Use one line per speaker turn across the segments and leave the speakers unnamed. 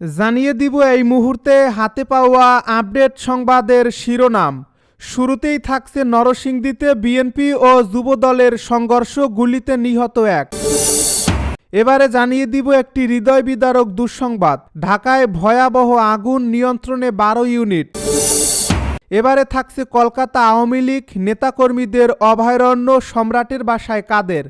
জানিয়ে দিব এই মুহূর্তে হাতে পাওয়া আপডেট সংবাদের শিরোনাম। শুরুতেই থাকছে নরসিংদীতে বিএনপি ও যুবদলের সংঘর্ষ গুলিতে নিহত এক। এবারে জানিয়ে দিব একটি হৃদয় বিদারক দুঃসংবাদ। ঢাকায় ভয়াবহ আগুন নিয়ন্ত্রণে বারো ইউনিট। এবারে থাকছে কলকাতা আওয়ামী লীগ, নেতাকর্মীদের অভয়ারণ্য সম্রাটের বাসায় কাদের।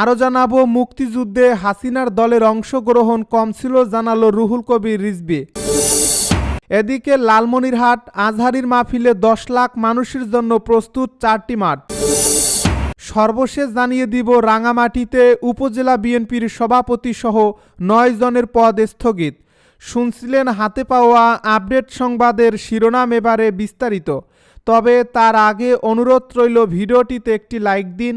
আরও জানাব, মুক্তিযুদ্ধে হাসিনার দলের অংশগ্রহণ কম ছিল জানালো রুহুল কবির রিজবি এদিকে লালমনিরহাট, আজহারির মাহফিলে দশ লাখ মানুষের জন্য প্রস্তুত চারটি মাঠ। সর্বশেষ জানিয়ে দিব, রাঙামাটিতে উপজেলা বিএনপির সভাপতি সহ নয় জনের পদ স্থগিত। শুনছিলেন হাতে পাওয়া আপডেট সংবাদের শিরোনাম এবারে বিস্তারিত। তবে তার আগে অনুরোধ রইল, ভিডিওটিতে একটি লাইক দিন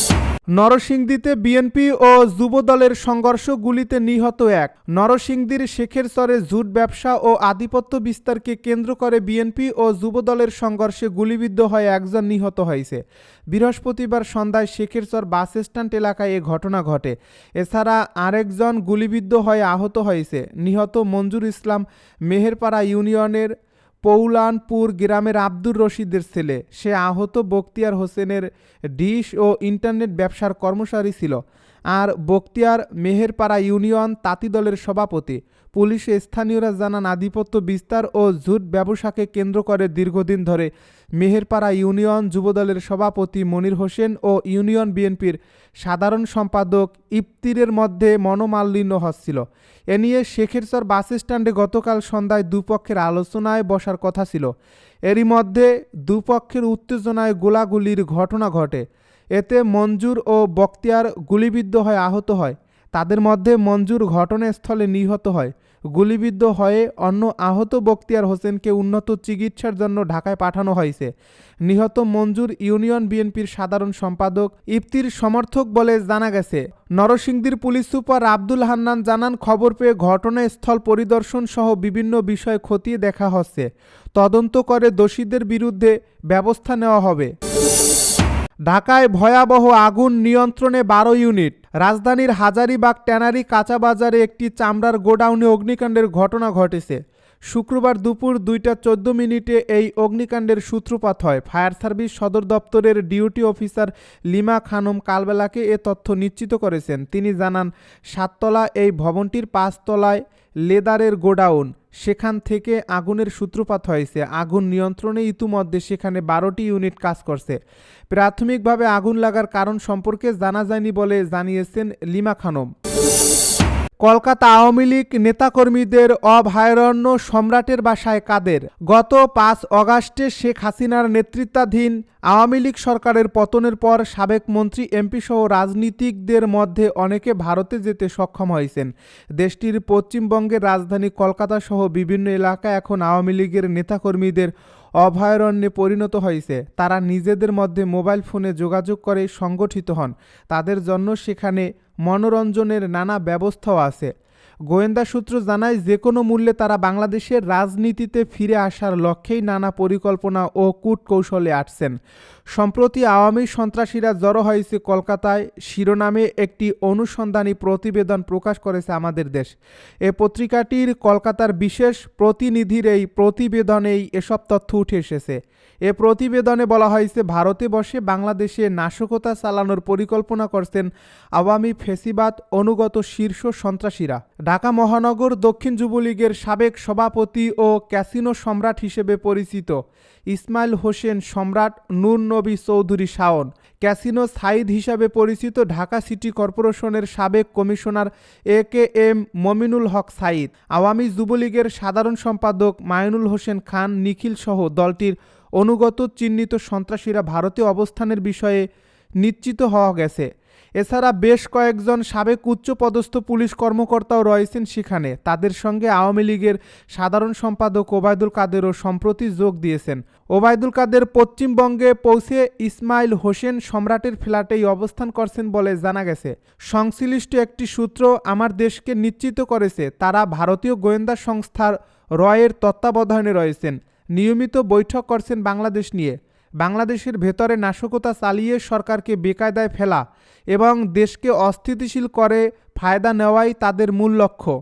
নরসিংদীতে বিএনপি ও যুবদলের সংঘর্ষ গুলিতে নিহত এক। নরসিংদীর শেখের চরে জুট ব্যবসা ও আধিপত্য বিস্তারকে কেন্দ্র করে বিএনপি ও যুবদলের সংঘর্ষে গুলিবিদ্ধ হয়ে একজন নিহত হয়েছে। বৃহস্পতিবার সন্ধ্যায় শেখেরচর বাস স্ট্যান্ড এলাকায় এ ঘটনা ঘটে। এছাড়া আরেকজন গুলিবিদ্ধ হয়ে আহত হয়েছে। নিহত মঞ্জুর ইসলাম মেহেরপাড়া ইউনিয়নের পৌলানপুর গ্রামের আব্দুর রশিদের ছেলে। সে আহত বক্তিয়ার হোসেনের ডিশ ও ইন্টারনেট ব্যবসার কর্মচারী ছিল। আর বক্তিয়ার মেহেরপাড়া ইউনিয়ন তাঁতি দলের সভাপতি। পুলিশে স্থানীয়রা জানান, আধিপত্য বিস্তার ও ঝুট ব্যবসাকে কেন্দ্র করে দীর্ঘদিন ধরে মেহেরপাড়া ইউনিয়ন যুবদলের সভাপতি মনির হোসেন ও ইউনিয়ন বিএনপির সাধারণ সম্পাদক ইফতিরের মধ্যে মনোমালিন্য হচ্ছিল। এ নিয়ে শেখেরচর বাস স্ট্যান্ডে গতকাল সন্ধ্যায় দুপক্ষের আলোচনায় বসার কথা ছিল। এরই মধ্যে দুপক্ষের উত্তেজনায় গোলাগুলির ঘটনা ঘটে। এতে মঞ্জুর ও বক্তিয়ার গুলিবিদ্ধ হয়ে আহত হয়। তাদের মধ্যে মঞ্জুর ঘটনাস্থলে নিহত হয়। গুলিবিদ্ধ হয়ে অন্য আহত বক্তিয়ার হোসেনকে উন্নত চিকিৎসার জন্য ঢাকায় পাঠানো হয়েছে। নিহত মঞ্জুর ইউনিয়ন বিএনপির সাধারণ সম্পাদক ইফতির সমর্থক বলে জানা গেছে। নরসিংদীর পুলিশ সুপার আব্দুল হান্নান জানান, খবর পেয়ে ঘটনাস্থল পরিদর্শন সহ বিভিন্ন বিষয় খতিয়ে দেখা হচ্ছে। তদন্ত করে দোষীদের বিরুদ্ধে ব্যবস্থা নেওয়া হবে। ঢাকায় ভয়াবহ আগুন নিয়ন্ত্রণে বারো ইউনিট। রাজধানীর হাজারিবাগ ট্যানারি কাঁচা বাজারে একটি চামড়ার গোডাউনে অগ্নিকাণ্ডের ঘটনা ঘটেছে। শুক্রবার দুপুর দুইটা চোদ্দ মিনিটে এই অগ্নিকাণ্ডের সূত্রপাত হয়। ফায়ার সার্ভিস সদর দপ্তরের ডিউটি অফিসার লিমা খানম কালবেলাকে এ তথ্য নিশ্চিত করেছেন। তিনি জানান, সাততলা এই ভবনটির পাঁচতলায় লেদারের গোডাউন। সেখান থেকে আগুনের সূত্রপাত হয়েছে। আগুন নিয়ন্ত্রণে ইতিমধ্যে সেখানে বারোটি ইউনিট কাজ করছে। প্রাথমিকভাবে আগুন লাগার কারণ সম্পর্কে জানা যায়নি বলে জানিয়েছেন লিমা খানম। কলকাতা আওয়ামী লীগ নেতাকর্মীদের অভয়ারণ্য সম্রাটের বাসায় কাদের। গত পাঁচ অগাস্টে শেখ হাসিনার নেতৃত্বাধীন আওয়ামী লীগ সরকারের পতনের পর সাবেক মন্ত্রী এমপি সহ রাজনীতিকদের মধ্যে অনেকে ভারতে যেতে সক্ষম হয়েছেন। দেশটির পশ্চিমবঙ্গের রাজধানী কলকাতা সহ বিভিন্ন এলাকায় এখন আওয়ামী লীগের নেতাকর্মীদের অভয়ারণ্যে পরিণত হয়েছে। তারা নিজেদের মধ্যে মোবাইল ফোনে যোগাযোগ করে সংগঠিত হন। তাদের জন্য সেখানে মনোরঞ্জনের নানা ব্যবস্থাও আছে। গোয়েন্দা সূত্র জানায় যে কোনো মূল্যে তারা বাংলাদেশের রাজনীতিতে ফিরে আসার লক্ষ্যেই নানা পরিকল্পনা ও কূটকৌশলে আটছেন সম্প্রতি আওয়ামী সন্ত্রাসীরা জড়ো হয়েছে কলকাতায়। শিরোনামে একটি অনুসন্ধানী প্রতিবেদন প্রকাশ করেছে আমাদের দেশ। এ পত্রিকাটির কলকাতার বিশেষ প্রতিনিধির এই প্রতিবেদনেই এসব তথ্য উঠে এসেছে। এ প্রতিবেদনে বলা হয়েছে, ভারতে বসে বাংলাদেশে নাশকতা চালানোর পরিকল্পনা করছেন আওয়ামী ফেসিবাদ অনুগত শীর্ষ সন্ত্রাসীরা। ঢাকা মহানগর দক্ষিণ যুবলীগের সাবেক সভাপতি ও ক্যাসিনো সম্রাট হিসেবে পরিচিত ইসমাইল হোসেন সম্রাট নূর নবী চৌধুরী শাওন। ক্যাসিনো সাইদ হিসাবে পরিচিত ঢাকা সিটি কর্পোরেশনের সাবেক commissioner A K M Mominul Haque Saeed Awami যুবলীগের সাধারণ সম্পাদক মায়নুল হোসেন খান নিখিল সহ দলটির অনুগত চিহ্নিত সন্ত্রাসীরা ভারতে অবস্থানের বিষয়ে নিশ্চিত হওয়া গেছে। এছাড়া বেশ কয়েকজন সাবেক উচ্চপদস্থ পুলিশ কর্মকর্তাও রয়েছেন সেখানে। তাদের সঙ্গে আওয়ামী লীগের সাধারণ সম্পাদক ওবায়দুল কাদেরও সম্প্রতি যোগ দিয়েছেন। ওবায়দুল কাদের পশ্চিমবঙ্গে পৌঁছে ইসমাইল হোসেন সম্রাটের ফ্ল্যাটেই অবস্থান করছেন বলে জানা গেছে। সংশ্লিষ্ট একটি সূত্র আমার দেশকে নিশ্চিত করেছে, তারা ভারতীয় গোয়েন্দা সংস্থার রয়ের তত্ত্বাবধানে রয়েছেন। নিয়মিত বৈঠক করছেন বাংলাদেশ নিয়ে। বাংলাদেশের ভেতরে নাশকতা চালিয়ে সরকারকে বেকায়দায় ফেলা এবং দেশকে অস্থিতিশীল করে ফায়দা নেওয়াই তাদের মূল লক্ষ্য।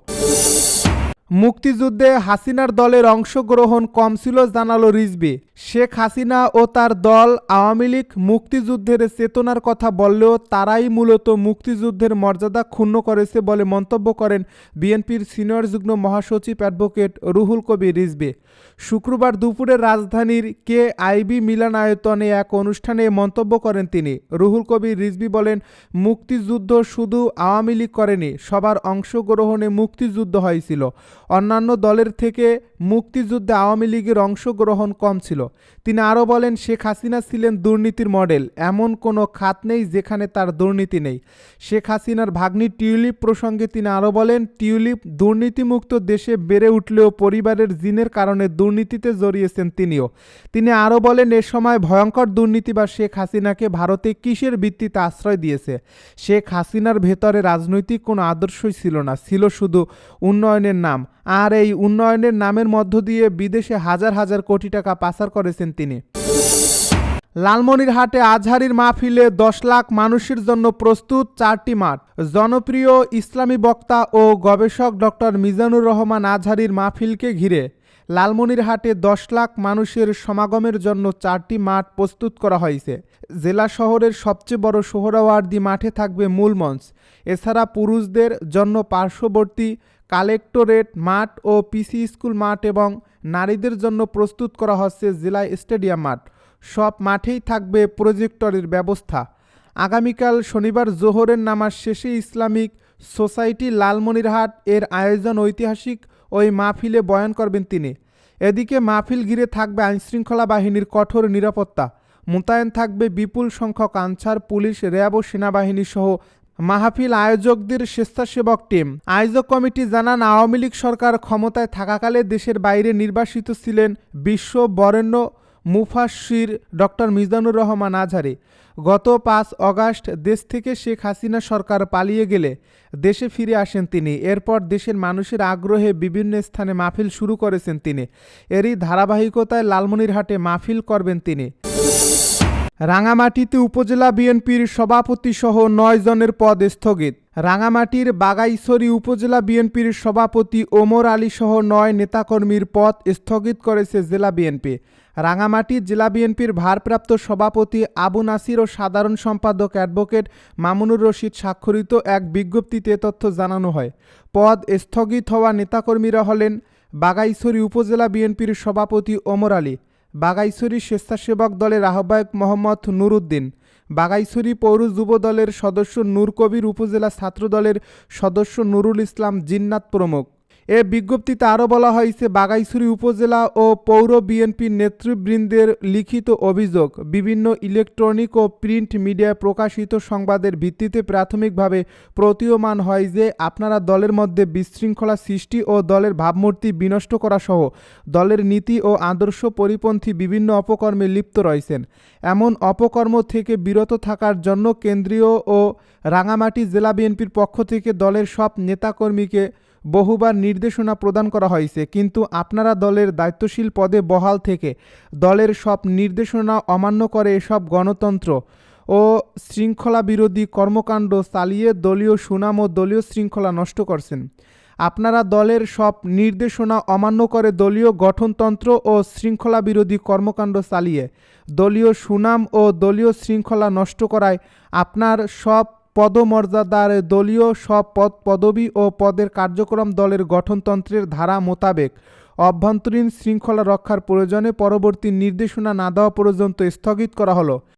মুক্তিযুদ্ধে হাসিনার দলের অংশগ্রহণ কম ছিল জানালো রিজবি শেখ হাসিনা ও তার দল আওয়ামী লীগ মুক্তিযুদ্ধের চেতনার কথা বললেও তারাই মূলত মুক্তিযুদ্ধের মর্যাদা ক্ষুণ্ণ করেছে বলে মন্তব্য করেন বিএনপির সিনিয়র যুগ্ম মহাসচিব অ্যাডভোকেট রুহুল কবির রিজবি শুক্রবার দুপুরে রাজধানীর কে আইবি মিলনায়তনে এক অনুষ্ঠানে মন্তব্য করেন তিনি। রুহুল কবির রিজবি বলেন, মুক্তিযুদ্ধ শুধু আওয়ামী লীগ করেনি, সবার অংশগ্রহণে মুক্তিযুদ্ধ হয়েছিল। অন্যান্য দলের থেকে মুক্তিযুদ্ধে আওয়ামী লীগের অংশগ্রহণ কম ছিল। তিনি আরও বলেন, শেখ হাসিনা ছিলেন দুর্নীতির মডেল। এমন কোনো খাত নেই যেখানে তার দুর্নীতি নেই। শেখ হাসিনার ভাগ্নি টিউলিপ প্রসঙ্গে তিনি আরও বলেন, টিউলিপ দুর্নীতিমুক্ত দেশে বেড়ে উঠলেও পরিবারের জিনের কারণে দুর্নীতিতে জড়িয়েছেন তিনিও। তিনি আরও বলেন, এ সময় ভয়ঙ্কর দুর্নীতি বা শেখ হাসিনাকে ভারতে কিসের ভিত্তিতে আশ্রয় দিয়েছে? শেখ হাসিনার ভেতরে রাজনৈতিক কোনো আদর্শই ছিল না, ছিল শুধু উন্নয়নের নাম। আর এই উন্নয়নের নামের মধ্য দিয়ে বিদেশে হাজার হাজার কোটি টাকা পাচার করেছেন তিনি। লালমনিরহাটে আজহারির মাহফিলে দশ লাখ মানুষের জন্য প্রস্তুত চারটি মাঠ। জনপ্রিয় ইসলামী বক্তা ও গবেষক ডক্টর মিজানুর রহমান আজহারির মাহফিলকে ঘিরে লালমনিরহাটে দশ লাখ মানুষের সমাগমের জন্য চারটি মাঠ প্রস্তুত করা হয়েছে। জেলা শহরের সবচেয়ে বড় সোহরাওয়ার্দী মাঠে থাকবে মূল মঞ্চ। এছাড়া পুরুষদের জন্য পার্শ্ববর্তী কালেক্টরেট মাঠ ও পিসি স্কুল মাঠ এবং নারীদের জন্য প্রস্তুত করা হচ্ছে জেলা স্টেডিয়াম মাঠ। সব মাঠেই থাকবে প্রজেক্টরের ব্যবস্থা। আগামীকাল শনিবার জোহরের নামাজ শেষে ইসলামিক সোসাইটি লালমনিরহাট এর আয়োজন ঐতিহাসিক ওই মাহফিলে বয়ান করবেন তিনি। এদিকে মাহফিল ঘিরে থাকবে আইনশৃঙ্খলা বাহিনীর কঠোর নিরাপত্তা। মোতায়েন থাকবে বিপুল সংখ্যক আনসার, পুলিশ, র্যাব ও সেনাবাহিনী সহ মাহফিল আয়োজকদের স্বেচ্ছাসেবক টিম। আয়োজক কমিটি জানান, আওয়ামী লীগ সরকার ক্ষমতায় থাকাকালে দেশের বাইরে নির্বাসিত ছিলেন বিশ্ব বরেণ্য মুফাসির ডক্টর মিজানুর রহমান আজহারি। গত পাঁচ অগাস্ট দেশ থেকে শেখ হাসিনা সরকার পালিয়ে গেলে দেশে ফিরে আসেন তিনি। এরপর দেশের মানুষের আগ্রহে বিভিন্ন স্থানে মাহফিল শুরু করেছেন তিনি। এরই ধারাবাহিকতায় লালমনিরহাটে মাহফিল করবেন তিনি। রাঙামাটিতে উপজেলা বিএনপির সভাপতি সহ নয় জনের পদ স্থগিত। রাঙামাটির বাগাইছড়ি উপজেলা বিএনপির সভাপতি ওমর আলী সহ নয় নেতাকর্মীর পদ স্থগিত করেছে জেলা বিএনপি। রাঙামাটি জেলা বিএনপির ভারপ্রাপ্ত সভাপতি আবু নাসির ও সাধারণ সম্পাদক অ্যাডভোকেট মামুনুর রশিদ স্বাক্ষরিত এক বিজ্ঞপ্তিতে তথ্য জানানো হয়। পদ স্থগিত হওয়া নেতাকর্মীরা হলেন বাগাইছড়ি উপজেলা বিএনপির সভাপতি ওমর আলী বাগাইছড়ি স্বেচ্ছাসেবক দলের আহ্বায়ক মোহাম্মদ নুরুদ্দিন, বাগাইছড়ি পৌর যুব দলের সদস্য নূর কবির উপজেলা ছাত্র দলের সদস্য নুরুল ইসলাম জিন্নাত প্রমুখ। এ বিজ্ঞপ্তিতে আরও বলা হয়েছে, বাগাইছড়ি উপজেলা ও পৌর বিএনপির নেতৃবৃন্দের লিখিত অভিযোগ, বিভিন্ন ইলেকট্রনিক ও প্রিন্ট মিডিয়ায় প্রকাশিত সংবাদের ভিত্তিতে প্রাথমিকভাবে প্রতীয়মান হয় যে, আপনারা দলের মধ্যে বিশৃঙ্খলা সৃষ্টি ও দলের ভাবমূর্তি বিনষ্ট করা সহ দলের নীতি ও আদর্শ পরিপন্থী বিভিন্ন অপকর্মে লিপ্ত রয়েছেন। এমন অপকর্ম থেকে বিরত থাকার জন্য কেন্দ্রীয় ও রাঙামাটি জেলা বিএনপির পক্ষ থেকে দলের সব নেতাকর্মীকে বহুবার নির্দেশনা প্রদান করা হয়েছে, কিন্তু আপনারা দলের দায়িত্বশীল পদে বহাল থেকে দলের সব নির্দেশনা অমান্য করে এসব গণতন্ত্র ও শৃঙ্খলা বিরোধী কর্মকাণ্ড চালিয়ে দলীয় সুনাম ও দলীয় শৃঙ্খলা নষ্ট করছেন। আপনারা দলের সব নির্দেশনা অমান্য করে দলীয় গঠনতন্ত্র ও শৃঙ্খলা বিরোধী কর্মকাণ্ড চালিয়ে দলীয় সুনাম ও দলীয় শৃঙ্খলা নষ্ট করায় আপনার সব পদমর্যাদার দলীয় সব পদ পদবি ও পদের কার্যক্রম দলের গঠনতন্ত্রের ধারা মোতাবেক অভ্যন্তরীণ শৃঙ্খলা রক্ষার প্রয়োজনে পরবর্তী নির্দেশনা না দেওয়া পর্যন্ত স্থগিত করা হলো।